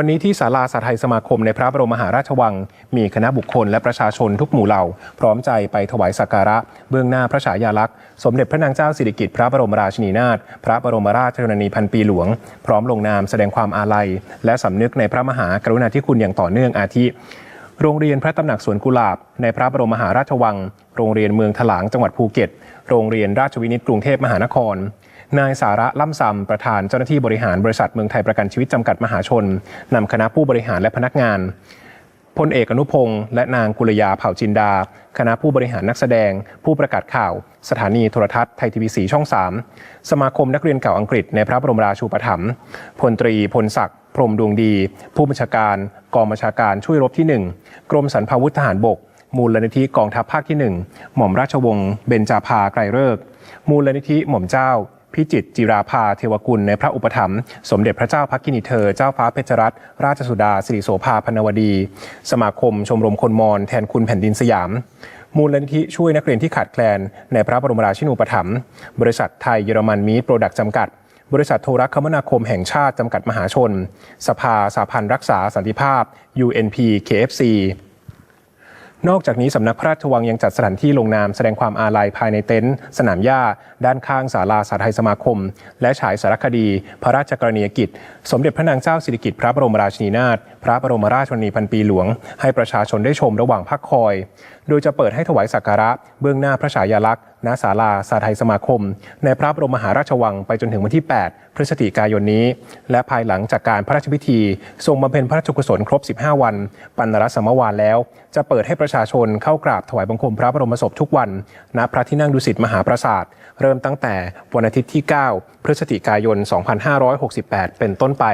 วันนี้ที่ศาลาสาไทยสมาคมในพระบรมมหาราชวัง มีคณะบุคคลและประชาชนทุกหมู่เหล่า พร้อมใจไปถวายสักการะ เบื้องหน้าพระฉายาลักษณ์ สมเด็จพระนางเจ้าสิริกิติ์พระบรมราชินีนาถพระบรมราชชนนีพันปีหลวง พร้อมลงนามแสดงความอาลัย และสำนึกในพระมหากรุณาธิคุณอย่างต่อเนื่องอาทิโรงเรียนพระตำหนักสวนกุหลาบ ในพระบรมมหาราชวัง โรงเรียนเมืองถลางจังหวัดภูเก็ต โรงเรียนราชวินิตกรุงเทพมหานคร นายสาระล่ำซำประธานเจ้าหน้าที่บริหารบริษัทเมืองไทยประกันชีวิตจำกัดมหาชนนำคณะผู้บริหารและพนักงานพลเอกอนุพงศ์และนางกุลยาเผ่าจินดา คณะผู้บริหารนักแสดง ผู้ประกาศข่าว สถานีโทรทัศน์ไทยทีวีสีช่อง 3 สมาคมนักเรียนเก่าอังกฤษในพระบรมราชูปถัมภ์พลตรีพลศักดิ์พรมดวงดี ผู้บัญชาการ กองบัญชาการช่วยรบที่ 1 กรมสรรพาวุธทหารบก มูลนิธิกองทัพภาคที่ 1 หม่อมราชวงศ์เบญจาภาไกรเลิกษ์มูลนิธิหม่อมเจ้า พิจิตจิราภาเทวกุลในพระอุปถัมภ์สมเด็จพระเจ้าพักกินีเธอ เจ้าฟ้าเพชรรัตนราชสุดาสิริโสภาพนวดี สมาคมชมรมคนมอญแทนคุณแผ่นดินสยาม มูลนิธิช่วยนักเรียนที่ขาดแคลน ในพระบรมราชินูปถัมภ์บริษัทไทยเยอรมันมีดโปรดักต์จำกัด บริษัทโทรคมนาคมแห่งชาติจำกัดมหาชน สภาสาพันธ์รักษาสันติภาพ UNP KFC นอกจากนี้สำนักพระราชวังยังจัดสถานที่ลงนามแสดงความอาลัยภายในเต็นท์สนามหญ้า ด้านข้างศาลาสาไทยสมาคม และฉายสารคดี พระราชกรณียกิจ สมเด็จพระนางเจ้าสิริกิติ์พระบรมราชินีนาถพระบรมราชชนนีพันปีหลวง ให้ประชาชนได้ชมระหว่างพักคอย โดยจะเปิดให้ถวายสักการะเบื้องหน้าพระฉายาลักษณ์ ณศาลาสาไทยสมาคม ในพระบรมมหาราชวังไปจนถึงวันที่ 8 พฤศจิกายนนี้ และภายหลังจากการพระราชพิธี ทรงบำเพ็ญพระราชกุศลครบ 15 วัน ปันรสมวานแล้ว จะเปิดให้ประชาชนเข้ากราบถวายบังคมพระบรมศพทุกวัน ณพระที่นั่งดุสิตมหาปราสาท เริ่มตั้งแต่วันอาทิตย์ที่ 9 พฤศจิกายน 2568 เป็นต้นไป